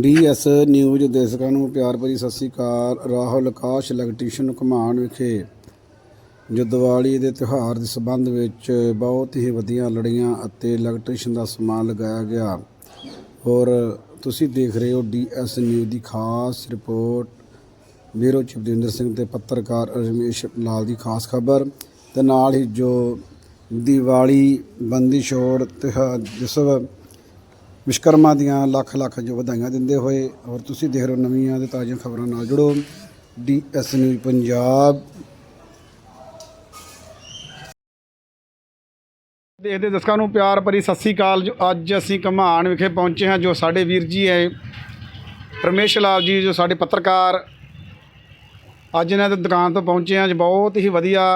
DS news ਦਰਸ਼ਕਾਂ ਨੂੰ ਪਿਆਰ ਭਰੀ ਸਤਿ ਸ੍ਰੀ ਅਕਾਲ। ਰਾਹੁਲ ਆਕਾਸ਼ ਇਲੈਕਟ੍ਰੀਸ਼ੀਅਨ ਘਮਾਣ ਵਿਖੇ ਜੋ ਦੀਵਾਲੀ ਦੇ ਤਿਉਹਾਰ ਦੇ ਸੰਬੰਧ ਵਿੱਚ ਬਹੁਤ ਹੀ ਵਧੀਆ ਲੜੀਆਂ ਅਤੇ ਇਲੈਕਟ੍ਰੀਸ਼ੀਅਨ ਦਾ ਸਮਾਨ ਲਗਾਇਆ ਗਿਆ। ਔਰ ਤੁਸੀਂ ਦੇਖ ਰਹੇ ਹੋ ਡੀਐਸ ਨਿਊਜ਼ ਦੀ ਖਾਸ ਰਿਪੋਰਟ। ਬਿਊਰੋ ਚਿਪਦਿੰਦਰ ਸਿੰਘ ਤੇ ਪੱਤਰਕਾਰ ਰਮੇਸ਼ ਲਾਲ ਦੀ ਖਾਸ ਖਬਰ। ਤੇ ਨਾਲ ਹੀ ਜੋ ਦੀਵਾਲੀ ਬੰਦੀ ਛੋੜ ਤਿਉਹਾਰ ਜਸਵ ਵਿਸ਼ਕਰਮਾ ਦੀਆਂ ਲੱਖ ਲੱਖ ਜੋ ਵਧਾਈਆਂ ਦਿੰਦੇ ਹੋਏ ਔਰ ਤੁਸੀਂ ਦੇਖ ਰਹੇ ਹੋ ਨਵੀਆਂ ਤੇ ਤਾਜ਼ੀਆਂ ਖਬਰਾਂ ਨਾਲ ਜੁੜੋ। D DS news Punjab. ਦੇਖਦੇ ਦਸਕਾਂ ਨੂੰ ਪਿਆਰ ਭਰੀ ਸਤਿ ਸ੍ਰੀ ਅਕਾਲ। ਜੋ ਅੱਜ ਅਸੀਂ ਘਮਾਣ ਵਿਖੇ ਪਹੁੰਚੇ ਹਾਂ, ਜੋ ਸਾਡੇ ਵੀਰ ਜੀ ਹੈ ਪਰਮੇਸ਼ ਲਾਲ ਜੀ, ਜੋ ਸਾਡੇ ਪੱਤਰਕਾਰ ਅੱਜ ਇਹਨਾਂ ਦੀ ਦੁਕਾਨ ਤੋਂ ਪਹੁੰਚੇ ਹਾਂ। ਅੱਜ ਬਹੁਤ ਹੀ ਵਧੀਆ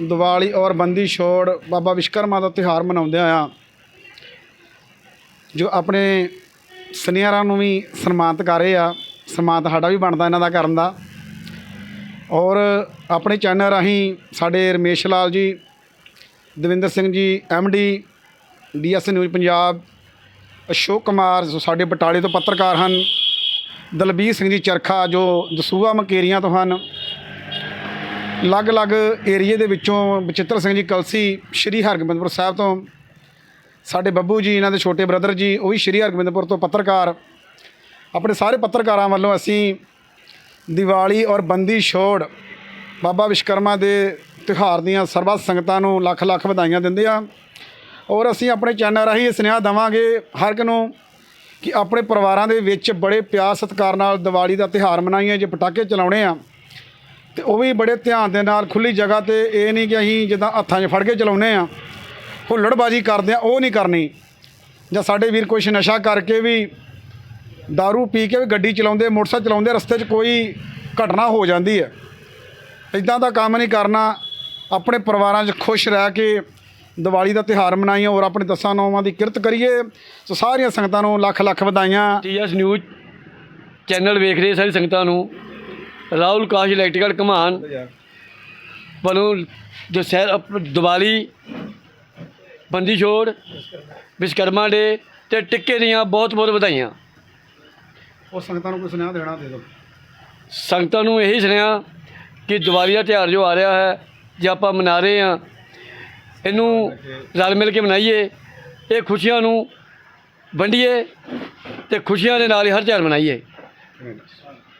ਦੀਵਾਲੀ ਔਰ ਬੰਦੀ ਛੋੜ ਬਾਬਾ ਵਿਸ਼ਕਰਮਾ ਦਾ ਤਿਉਹਾਰ ਮਨਾਉਂਦੇ ਆ। ਜੋ ਆਪਣੇ ਸੁਨਿਆਰਾਂ ਨੂੰ ਵੀ ਸਨਮਾਨਿਤ ਕਰ ਰਹੇ ਆ, ਸਨਮਾਨਿਤ ਸਾਡਾ ਵੀ ਬਣਦਾ ਇਹਨਾਂ ਦਾ ਕਰਨ ਦਾ। ਔਰ ਆਪਣੇ ਚੈਨਲ ਰਾਹੀਂ ਸਾਡੇ Ramesh Lal ji, Davinder Singh ji D DS news Punjab, Ashok Kumar ਜੋ ਸਾਡੇ ਬਟਾਲੇ ਤੋਂ ਪੱਤਰਕਾਰ ਹਨ, ਦਲਬੀਰ ਸਿੰਘ ਜੀ ਚਰਖਾ ਜੋ ਦਸੂਆ ਮਕੇਰੀਆਂ ਤੋਂ ਹਨ, ਅਲੱਗ-ਅਲੱਗ ਏਰੀਏ ਦੇ ਵਿੱਚੋਂ ਬਚਿੱਤਰ ਸਿੰਘ ਜੀ ਕਲਸੀ, ਸ਼੍ਰੀ ਹਰਗੋਬਿੰਦਪੁਰ ਸਾਹਿਬ ਤੋਂ ਸਾਡੇ ਬੱਬੂ ਜੀ, ਇਹਨਾਂ ਦੇ ਛੋਟੇ ਬ੍ਰਦਰ ਜੀ, ਉਹ ਵੀ ਸ਼੍ਰੀ ਹਰਗੋਬਿੰਦਪੁਰ ਤੋਂ ਪੱਤਰਕਾਰ। ਆਪਣੇ ਸਾਰੇ ਪੱਤਰਕਾਰਾਂ ਵੱਲੋਂ ਅਸੀਂ ਦੀਵਾਲੀ ਔਰ ਬੰਦੀ ਛੋੜ ਬਾਬਾ ਵਿਸ਼ਕਰਮਾ ਦੇ ਤਿਉਹਾਰ ਦੀਆਂ ਸਰਬੱਤ ਸੰਗਤਾਂ ਨੂੰ ਲੱਖ ਲੱਖ ਵਧਾਈਆਂ ਦਿੰਦੇ ਆ ਔਰ ਅਸੀਂ ਆਪਣੇ ਚੈਨਲ ਰਾਹੀਂ ਇਹ ਸੁਨੇਹਾ ਦੇਵਾਂਗੇ ਹਰ ਇੱਕ ਨੂੰ ਕਿ ਆਪਣੇ ਪਰਿਵਾਰਾਂ ਦੇ ਵਿੱਚ ਬੜੇ ਪਿਆਰ ਸਤਿਕਾਰ ਨਾਲ ਦੀਵਾਲੀ ਦਾ ਤਿਉਹਾਰ ਮਨਾਈਏ, ਜੇ ਪਟਾਕੇ ਚਲਾਉਣੇ ਆ, ਤੇ ਉਹ ਵੀ ਬੜੇ ਧਿਆਨ ਦੇ ਨਾਲ ਖੁੱਲੀ ਜਗ੍ਹਾ ਤੇ ਇਹ ਨਹੀਂ ਕਿ ਅਸੀਂ ਜਿੱਦਾਂ ਹੱਥਾਂ 'ਚ ਫੜ ਕੇ ਚਲਾਉਨੇ ਆ ਹੁੱਲੜਬਾਜੀ ਕਰਦੇ ਆ ਉਹ ਨਹੀਂ ਕਰਨੀ। ਜਾਂ ਸਾਡੇ ਵੀਰ ਕੁਛ ਨਸ਼ਾ ਕਰਕੇ ਵੀ दारू ਪੀ ਕੇ ਵੀ ਗੱਡੀ ਚਲਾਉਂਦੇ ਮੋਟਰਸਾਈਕਲ ਚਲਾਉਂਦੇ ਰਸਤੇ 'ਚ ਕੋਈ ਘਟਨਾ ਹੋ ਜਾਂਦੀ ਹੈ। ਇਦਾਂ ਦਾ ਕੰਮ ਨਹੀਂ ਕਰਨਾ। ਆਪਣੇ ਪਰਿਵਾਰਾਂ 'ਚ ਖੁਸ਼ ਰਹਿ ਕੇ ਦੀਵਾਲੀ ਦਾ ਤਿਉਹਾਰ ਮਨਾਈਏ ਔਰ ਆਪਣੇ ਦਸਾਂ ਨੌਵਾਂ ਦੀ ਕਿਰਤ ਕਰੀਏ। ਸੋ ਸਾਰੀਆਂ ਸੰਗਤਾਂ ਨੂੰ ਲੱਖ ਲੱਖ ਵਧਾਈਆਂ। ਟੀਐਸ ਨਿਊਜ਼ ਚੈਨਲ ਵੇਖ ਰਹੇ ਸਾਰੀ ਸੰਗਤਾਂ ਨੂੰ। ਰਾਹੁਲ ਕਾਸ਼ ਇਲੈਕਟ੍ਰੀਕਲ ਕਮਾਨ ਵੱਲੋਂ ਜੋ ਦੀਵਾਲੀ ਬੰਦੀ ਛੋੜ ਵਿਸ਼ਕਰਮਾ ਡੇ ਤੇ ਟਿੱਕੇ ਦੀਆਂ ਬਹੁਤ ਬਹੁਤ ਵਧਾਈਆਂ। ਉਹ ਸੰਗਤਾਂ ਨੂੰ ਕੋਈ ਸੁਨੇਹਾ ਦੇਣਾ ਦੇ ਦਿਓ। ਸੰਗਤਾਂ ਨੂੰ ਇਹੀ ਸੁਣਿਆ ਕਿ ਦੀਵਾਲੀ ਦਾ ਤਿਉਹਾਰ ਜੋ ਆ ਰਿਹਾ ਹੈ ਜੇ ਆਪਾਂ ਮਨਾ ਰਹੇ ਹਾਂ ਇਹਨੂੰ ਰਲ ਮਿਲ ਕੇ ਮਨਾਈਏ ਇਹ ਖੁਸ਼ੀਆਂ ਨੂੰ ਵੰਡੀਏ ਤੇ ਖੁਸ਼ੀਆਂ ਦੇ ਨਾਲ ਹੀ ਹਰ ਤਿਉਹਾਰ ਮਨਾਈਏ।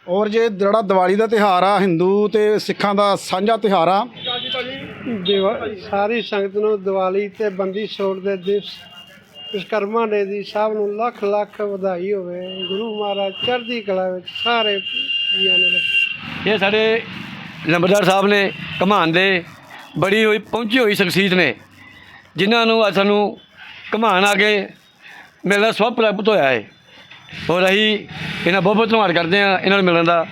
ਔਰ ਜੇ ਜਿਹੜਾ ਦੀਵਾਲੀ ਦਾ ਤਿਉਹਾਰ ਆ ਹਿੰਦੂ ਤੇ ਸਿੱਖਾਂ ਦਾ ਸਾਂਝਾ ਤਿਉਹਾਰ ਆ ਦਿਵਾ ਸਾਰੀ ਸੰਗਤ ਨੂੰ ਦੀਵਾਲੀ ਤੇ ਬੰਦੀ ਛੋੜ ਦੇ ਦਿਵਸ ਵਿਸ਼ਕਰਮਾ ਡੇ ਦੀ ਸਭ ਨੂੰ ਲੱਖ ਲੱਖ ਵਧਾਈ ਹੋਵੇ। ਗੁਰੂ ਮਹਾਰਾਜ ਚੜ੍ਹਦੀ ਕਲਾ ਵਿੱਚ ਸਾਰੇ ਜੀਆਂ ਨੂੰ ਇਹ ਸਾਡੇ ਲੰਬਰਦਾਰ ਸਾਹਿਬ ਨੇ ਘਮਾਨ ਦੇ ਬੜੀ ਹੋਈ ਪਹੁੰਚੀ ਹੋਈ ਸ਼ਖਸੀਅਤ ਨੇ ਜਿਨ੍ਹਾਂ ਨੂੰ ਅੱਜ ਸਾਨੂੰ ਘਮਾਨ ਆ ਕੇ ਮਿਲਣਾ ਸਵ ਪ੍ਰਾਪਤ ਹੋਇਆ ਹੈ। ਔਰ ਅਸੀਂ ਇਹਨਾਂ ਬਹੁਤ ਬਹੁਤ ਧੰਨਵਾਦ ਕਰਦੇ ਹਾਂ ਇਹਨਾਂ ਨੂੰ ਮਿਲਣ ਦਾ।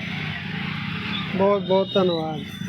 ਬਹੁਤ ਬਹੁਤ ਧੰਨਵਾਦ।